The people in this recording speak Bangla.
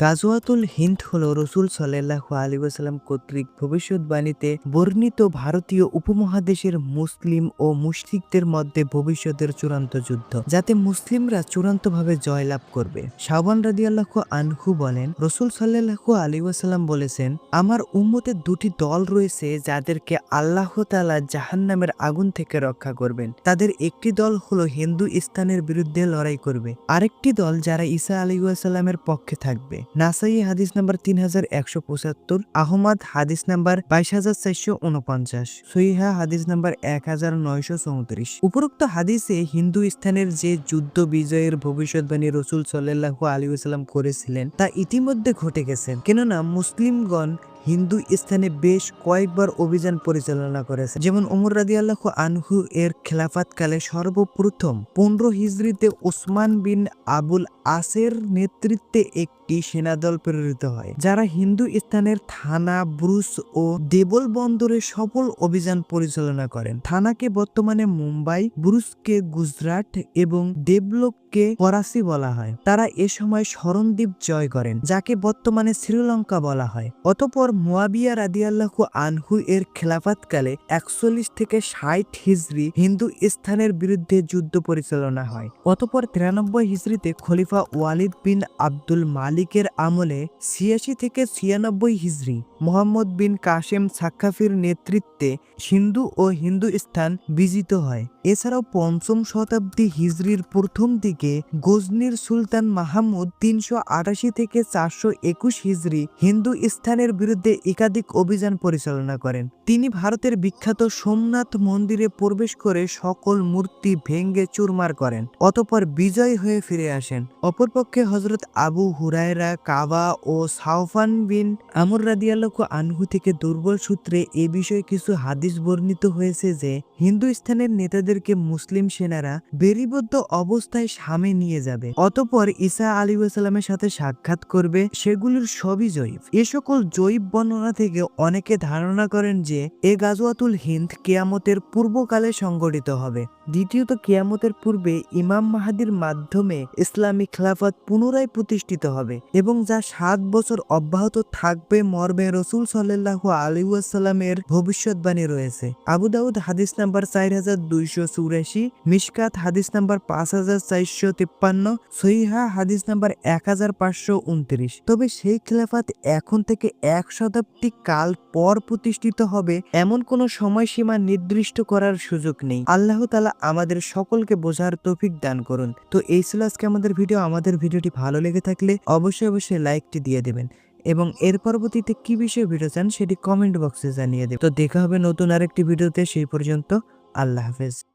গাজওয়াতুল হিন্দ হল রসুল সাল্লাহ আলী ওয়াসাল্লাম কর্তৃক ভবিষ্যৎবাণীতে বর্ণিত ভারতীয় উপমহাদেশের মুসলিম ও মুশরিকদের মধ্যে ভবিষ্যতের চূড়ান্ত যুদ্ধ, যাতে মুসলিমরা চূড়ান্তভাবে জয়লাভ করবে। শাহবান রাদিয়াল্লাহ আনহু বলেন, রসুল সাল্লাহ আলী ওয়াসাল্লাম বলেছেন, আমার উম্মতের দুটি দল রয়েছে যাদেরকে আল্লাহ তালা জাহান্নামের আগুন থেকে রক্ষা করবেন। তাদের একটি দল হলো হিন্দু ইস্তানের বিরুদ্ধে লড়াই করবে। আরেকটি দল যারা ঈসা আলী ওয়াসাল্লামের পক্ষে থাকবে। নাসাই হাদিস নাম্বার তিন হাজার একশো পঁচাত্তর, আহমদ হাদিস নাম্বার বাইশ হাজার চারশো উনপঞ্চাশ, সহিহা হাদিস নাম্বার এক হাজার নয়শো চৌত্রিশ। উপরোক্ত হাদিসে হিন্দু স্থানের যে যুদ্ধ বিজয়ের ভবিষ্যৎবাণী রসুল সাল্লাহ আলী করেছিলেন, তা ইতিমধ্যে ঘটে গেছেন কেননা মুসলিমগণ হিন্দু স্থানে বেশ কয়েকবার অভিযান পরিচালনা করেছে। যেমন ওমর রাদি আল্লাহ আনহু এর খেলাফাতকালে সর্বপ্রথম পনেরো হিজড়িতে ওসমান বিন আবুল আসের নেতৃত্বে একটি সেনাদল প্রেরিত হয়, যারা হিন্দু স্থানের থানা, ব্রুস ও দেবল বন্দরে সফল অভিযান পরিচালনা করেন। থানাকে বর্তমানে মুম্বাই, ব্রুসকে গুজরাট এবং দেবলোককে ফরাসি বলা হয়। তারা এ সময় স্মরণদ্বীপ জয় করেন, যাকে বর্তমানে শ্রীলঙ্কা বলা হয়। অতপর মুয়াবিয়া রাদিয়াল্লাহু আনহু এর খেলাফাতকালে একচল্লিশ থেকে ষাট হিজড়ি হিন্দু স্থানের বিরুদ্ধে যুদ্ধ পরিচালনা হয়। অতপর তিরানব্বই হিজড়িতে খলিফা ওয়ালিদ বিন আব্দুল মালিকের আমলে ছিয়াশি থেকে ছিয়ানব্বই হিজড়ি মোহাম্মদ বিন কাশেম সাক্ষাফির নেতৃত্বে সিন্ধু ও হিন্দু স্থান বিজিত হয়। এছাড়াও পঞ্চম শতাব্দী হিজরির প্রথম দিকে গজনির সুলতান মাহমুদ তিনশো আটাশি থেকে চারশো একুশ হিজরি হিন্দু স্থানের বিরুদ্ধে একাধিক অভিযান পরিচালনা করেন। তিনি ভারতের বিখ্যাত সোমনাথ মন্দিরে প্রবেশ করে সকল মূর্তি ভেঙ্গে চুরমার করেন, অতপর বিজয় হয়ে ফিরে আসেন। অপরপক্ষে হজরত আবু হুরায়রা, কাবা ও সাউফান বিন আমর রাদিয়াল্লাহু আনহু থেকে দুর্বল সূত্রে এ বিষয়ে কিছু হাদিস বর্ণিত হয়েছে যে, হিন্দু স্থানের নেতাদেরকে মুসলিম সেনারা বেরিবদ্ধ অবস্থায় সামে নিয়ে যাবে। অতপর ঈসা আলী সাল্লামের সাথে সাক্ষাৎ করবে, সেগুলির সবই জয়ীফ। এ সকল জয়ীব বর্ণনা থেকে অনেকে ধারণা করেন যে এ গাজওয়াতুল হিন্দ কেয়ামতের পূর্বকালে সংগঠিত হবে। দ্বিতীয়ত, কেয়ামতের পূর্বে ইমাম মাহাদির মাধ্যমে ইসলামী খেলাফত পুনরায় প্রতিষ্ঠিত হবে এবং যা সাত বছর অব্যাহত থাকবে মর্মে রসুল সাল্লাহ আলিউসাল্লামের ভবিষ্যৎবাণী রয়েছে। আবু দাউদ হাদিস নাম্বার চার হাজার দুইশো চুরাশি, মিশকাত হাদিস নাম্বার পাঁচ হাজার চারশো তিপ্পান্ন, সহিহা হাদিস নাম্বার এক হাজার পাঁচশো উনত্রিশ। তবে সেই খেলাফাত এখন থেকে এক শতাব্দী কাল পর প্রতিষ্ঠিত হবে এমন কোনো সময়সীমা নির্দিষ্ট করার সুযোগ নেই। আল্লাহ তালা আমাদের সকলকে বোঝার তৌফিক দান করুন। তো এই ছিল আজকে আমাদের ভিডিও। আমাদের ভিডিওটি ভালো লেগে থাকলে অবশ্যই অবশ্যই লাইকটি দিয়ে দেবেন এবং এর পরবর্তীতে কি বিষয়ে ভিডিও চান সেটি কমেন্ট বক্সে জানিয়ে দেবেন। তো দেখা হবে নতুন আরেকটি ভিডিওতে, সেই পর্যন্ত আল্লাহ হাফেজ।